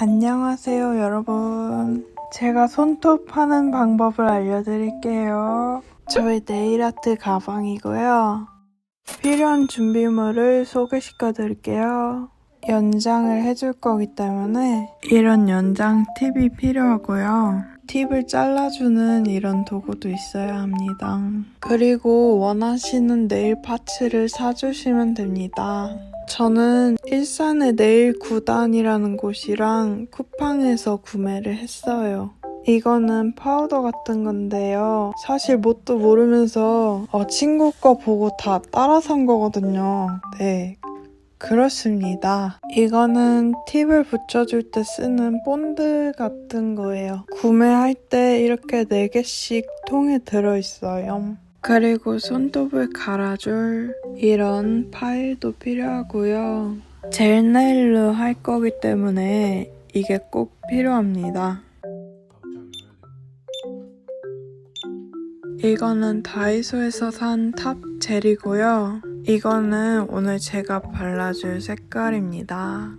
안녕하세요, 여러분. 제가 손톱 하는 방법을 알려드릴게요. 저의 네일 아트 가방이고요. 필요한 준비물을 소개시켜 드릴게요. 연장을 해줄 거기 때문에 이런 연장 팁이 필요하고요. 팁을 잘라주는 이런 도구도 있어야 합니다. 그리고 원하시는 네일 파츠를 사주시면 됩니다. 저는 일산의 네일 구단이라는 곳이랑 쿠팡에서 구매를 했어요. 이거는 파우더 같은 건데요. 사실 뭣도 모르면서 어, 친구 거 보고 다 따라 산 거거든요. 네. 그렇습니다. 이거는 팁을 붙여줄 때 쓰는 본드 같은 거예요. 구매할 때 이렇게 4개씩 통에 들어있어요. 그리고 손톱을 갈아줄 이런 파일도 필요하고요. 젤 네일로 할 거기 때문에 이게 꼭 필요합니다. 이거는 다이소에서 산 탑 젤이고요. 이거는 오늘 제가 발라줄 색깔입니다.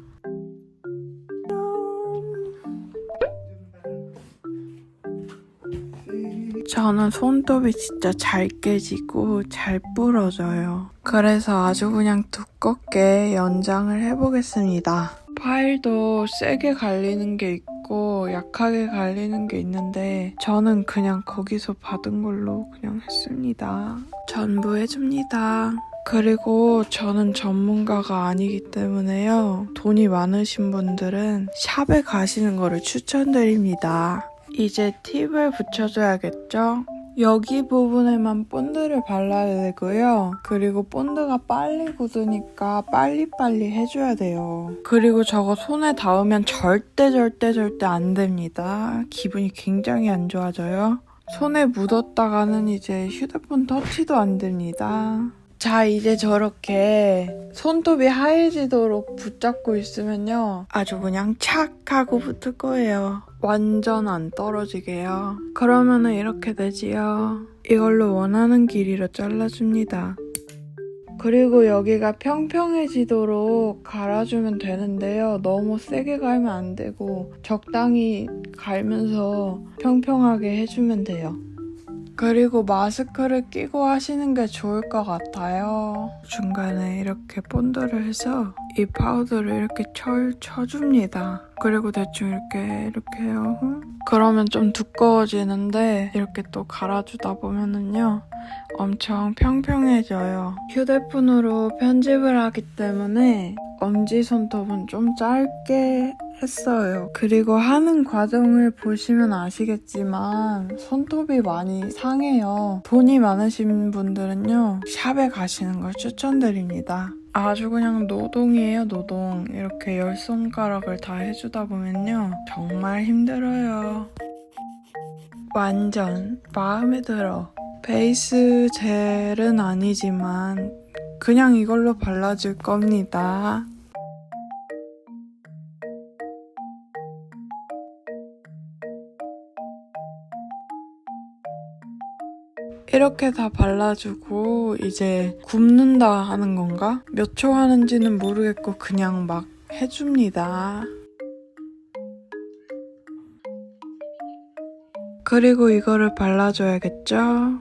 저는 손톱이 진짜 잘 깨지고 잘 부러져요. 그래서 아주 그냥 두껍게 연장을 해보겠습니다. 파일도 세게 갈리는 게 있고 약하게 갈리는 게 있는데 저는 그냥 거기서 받은 걸로 그냥 했습니다. 전부 해줍니다. 그리고 저는 전문가가 아니기 때문에요. 돈이 많으신 분들은 샵에 가시는 거를 추천드립니다. 이제 팁을 붙여줘야겠죠? 여기 부분에만 본드를 발라야 되고요. 그리고 본드가 빨리 굳으니까 빨리빨리 해줘야 돼요. 그리고 저거 손에 닿으면 절대 절대 절대 안 됩니다. 기분이 굉장히 안 좋아져요. 손에 묻었다가는 이제 휴대폰 터치도 안 됩니다. 자, 이제 저렇게 손톱이 하얘지도록 붙잡고 있으면요. 아주 그냥 착 하고 붙을 거예요. 완전 안 떨어지게요. 그러면은 이렇게 되지요. 이걸로 원하는 길이로 잘라줍니다. 그리고 여기가 평평해지도록 갈아주면 되는데요. 너무 세게 갈면 안 되고 적당히 갈면서 평평하게 해주면 돼요. 그리고 마스크를 끼고 하시는 게 좋을 것 같아요. 중간에 이렇게 본드를 해서 이 파우더를 이렇게 철 쳐줍니다. 그리고 대충 이렇게 이렇게 해요. 그러면 좀 두꺼워지는데 이렇게 또 갈아주다 보면은요. 엄청 평평해져요. 휴대폰으로 편집을 하기 때문에 엄지손톱은 좀 짧게 했어요. 그리고 하는 과정을 보시면 아시겠지만 손톱이 많이 상해요. 돈이 많으신 분들은요. 샵에 가시는 걸 추천드립니다. 아주 그냥 노동이에요, 노동. 이렇게 열 손가락을 다 해주다 보면요. 정말 힘들어요. 완전 마음에 들어. 베이스 젤은 아니지만 그냥 이걸로 발라줄 겁니다. 이렇게 다 발라주고 이제 굽는다 하는 건가? 몇 초 하는지는 모르겠고 그냥 막 해줍니다. 그리고 이거를 발라줘야겠죠?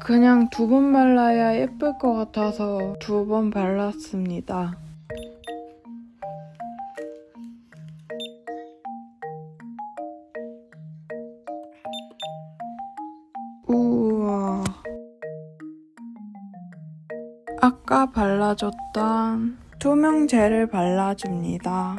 그냥 두 번 발라야 예쁠 것 같아서 두 번 발랐습니다. 아까 발라줬던 투명 젤을 발라줍니다.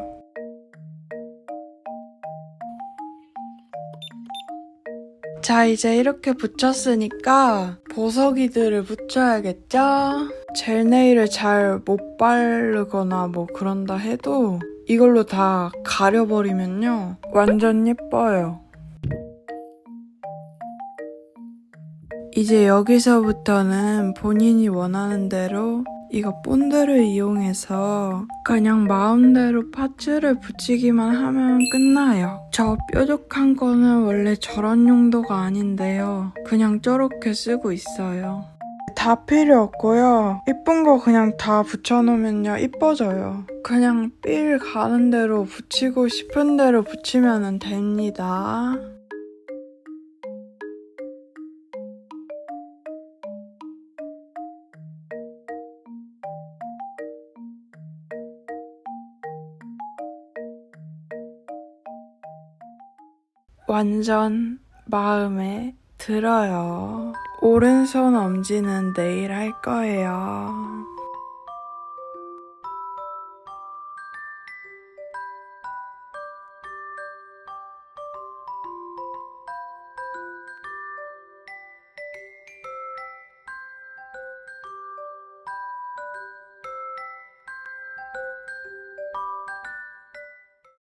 자, 이제 이렇게 붙였으니까 보석이들을 붙여야겠죠? 젤 네일을 잘 못 바르거나 뭐 그런다 해도 이걸로 다 가려버리면요. 완전 예뻐요. 이제 여기서부터는 본인이 원하는 대로 이거 본드를 이용해서 그냥 마음대로 파츠를 붙이기만 하면 끝나요. 저 뾰족한 거는 원래 저런 용도가 아닌데요. 그냥 저렇게 쓰고 있어요. 다 필요 없고요. 이쁜 거 그냥 다 붙여놓으면요. 이뻐져요. 그냥 삘 가는 대로 붙이고 싶은 대로 붙이면 됩니다. 완전 마음에 들어요. 오른손 엄지는 내일 할 거예요.